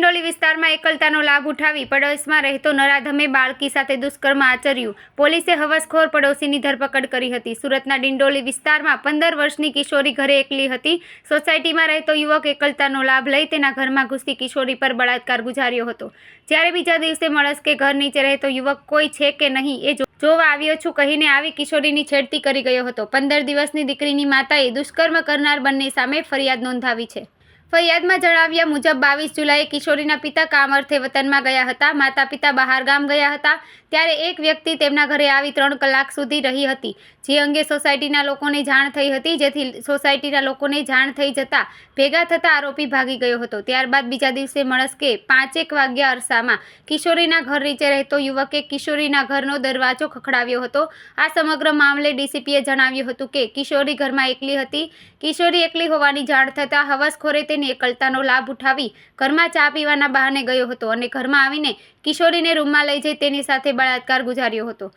વિસ્તારમાં એકલતાનો લાભ ઉઠાવી પડોશમાં રહેતો નરાધમે બાળકી સાથે દુષ્કર્મ આચર્યું. પોલીસે હવસખોર પડોશીની ધરપકડ કરી હતી. સુરતના ડિંડોલી વિસ્તારમાં પંદર વર્ષની કિશોરી ઘરે એકલી હતી. સોસાયટીમાં રહેતો યુવક એકલતાનો લાભ લઈ તેના ઘરમાં ઘૂસી કિશોરી પર બળાત્કાર ગુજાર્યો હતો. જ્યારે બીજા દિવસે મળસ્કે ઘર નીચે રહેતો યુવક કોઈ છે કે નહીં? એ જોવા આવ્યો છું કહીને આવી કિશોરીની છેડતી કરી ગયો હતો. પંદર દિવસની દીકરીની માતાએ દુષ્કર્મ કરનાર બંને સામે ફરિયાદ નોંધાવી છે. ફરિયાદમાં જણાવ્યા મુજબ બાવીસ જુલાઈએ કિશોરીના પિતા કામ અર્થે વતનમાં ગયા હતા. માતા પિતા બહાર ગામ ગયા હતા. ત્યારે એક વ્યક્તિ તેમના ઘરે આવી ત્રણ કલાક સુધી રહી હતી. જે અંગે સોસાયટીના લોકોને જાણ થઈ હતી. જેથી સોસાયટીના લોકોને જાણ થઈ જતાં ભેગા થતાં આરોપી ભાગી ગયો હતો. ત્યારબાદ બીજા દિવસે મળસ્કે પાંચેક વાગ્યા અરસામાં કિશોરીના ઘર નીચે રહેતો યુવકે કિશોરીના ઘરનો દરવાજો ખખડાવ્યો હતો. આ સમગ્ર મામલે ડીસીપીએ જણાવ્યું હતું કે કિશોરી ઘરમાં એકલી હતી. કિશોરી એકલી હોવાની જાણ થતાં હવસખોરે તેની એકલતાનો લાભ ઉઠાવી ઘરમાં ચા પીવાના બહાને ગયો હતો અને ઘરમાં આવીને કિશોરીને રૂમમાં લઈ જઈ તેની સાથે બળાત્કાર ગુજાર્યો હતો.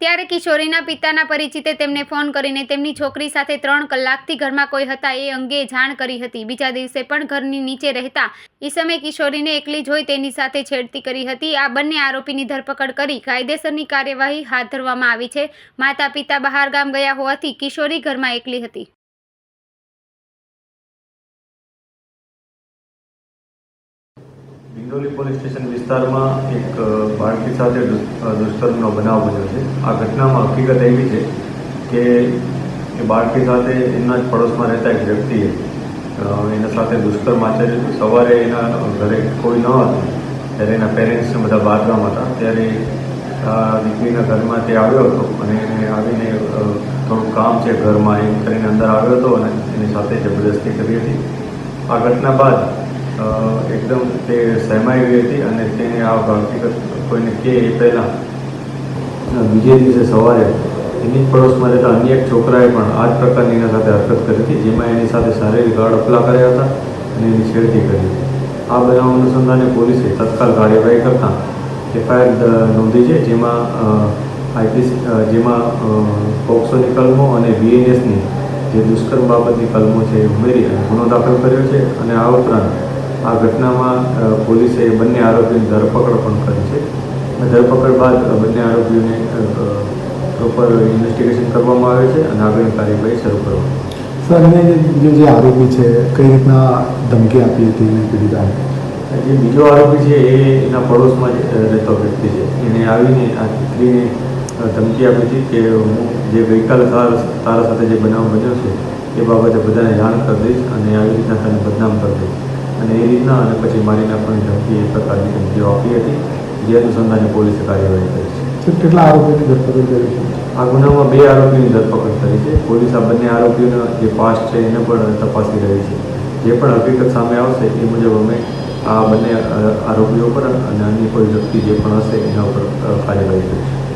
ત્યારે કિશોરીના પિતાના પરિચિતે તેમને ફોન કરીને તેમની છોકરી સાથે ત્રણ કલાકથી ઘરમાં કોઈ હતા એ અંગે જાણ કરી હતી. બીજા દિવસે પણ ઘરની નીચે રહેતા ઈસમે કિશોરીને એકલી જોઈ તેની સાથે છેડતી કરી હતી. આ બંને આરોપીની ધરપકડ કરી કાયદેસરની કાર્યવાહી હાથ ધરવામાં આવી છે. માતા પિતા બહારગામ ગયા હોવાથી કિશોરી ઘરમાં એકલી હતી. ડિંડોલી પોલીસ સ્ટેશન વિસ્તારમાં એક બાળકી સાથે દુષ્કર્મનો બનાવ બન્યો છે. આ ઘટનામાં હકીકત એવી છે કે એ બાળકી સાથે એમના જ પડોશમાં રહેતા એક વ્યક્તિએ એના સાથે દુષ્કર્મ આચર્યું સવારે એના ઘરે કોઈ ન હતું. ત્યારે એના પેરેન્ટ્સને બધા બહારગામ હતા. ત્યારે આ દીકરીના ઘરમાં તે આવ્યો હતો અને એને આવીને થોડું કામ છે ઘરમાં, એમ કરીને અંદર આવ્યો હતો અને એની સાથે જબરદસ્તી કરી હતી. આ ઘટના બાદ એકદમ તે સહેમાઈ હતી અને તેને આ હકીકત કોઈને કહે એ પહેલાં. બીજે દિવસે સવારે એની જ પડોશમાં રહેતા અન્ય એક છોકરાએ પણ આ જ પ્રકારની એના સાથે હરકત કરી હતી, જેમાં એની સાથે શારીરિક અપલા કર્યા હતા અને એની છેડતી કરી આ બનાવ અનુસંધાને પોલીસે તત્કાલ કાર્યવાહી કરતાં એફઆઈઆર નોંધી છે, જેમાં આઈપીસી જેમાં પોક્સોની કલમો અને બીએનએસની જે દુષ્કર્મ બાબતની કલમો છે એ ઉમેરી ગુનો દાખલ કર્યો છે અને આ ઉપરાંત આ ઘટનામાં પોલીસે બંને આરોપીની ધરપકડ પણ કરી છે. ધરપકડ બાદ બંને આરોપીઓને પ્રોપર ઇન્વેસ્ટિગેશન કરવામાં આવે છે અને આગળની કાર્યવાહી શરૂ કરવામાં સર એને જે જે આરોપી છે કઈ રીતના ધમકી આપી હતી એને પીડિતા જે બીજો આરોપી છે એ એના પડોશમાં જ રહેતો વ્યક્તિ છે. એને આવીને આ દીકરીને ધમકી આપી હતી કે હું જે ગઈકાલે તારા તારા સાથે જે બનાવ બન્યો છે એ બાબતે બધાને જાણ કરી દઈશ અને આવી રીતના તને બદનામ કરી દઈશ. અને એ રીતના અને પછી મારી નાખવાની ધમકી એ પ્રકારની ધમકીઓ આપી હતી જે અનુસંધાને પોલીસે કાર્યવાહી કરી છે. કેટલા આરોપીની ધરપકડ કરી છે? આ ગુનામાં બે આરોપીની ધરપકડ કરી છે. પોલીસ આ બંને આરોપીઓનો જે પાસ્ટ છે એને પણ તપાસી રહી છે. જે પણ હકીકત સામે આવશે એ મુજબ અમે આ બંને આરોપીઓ પર અને અન્ય કોઈ વ્યક્તિ જે પણ હશે એના ઉપર કાર્યવાહી કરીશું.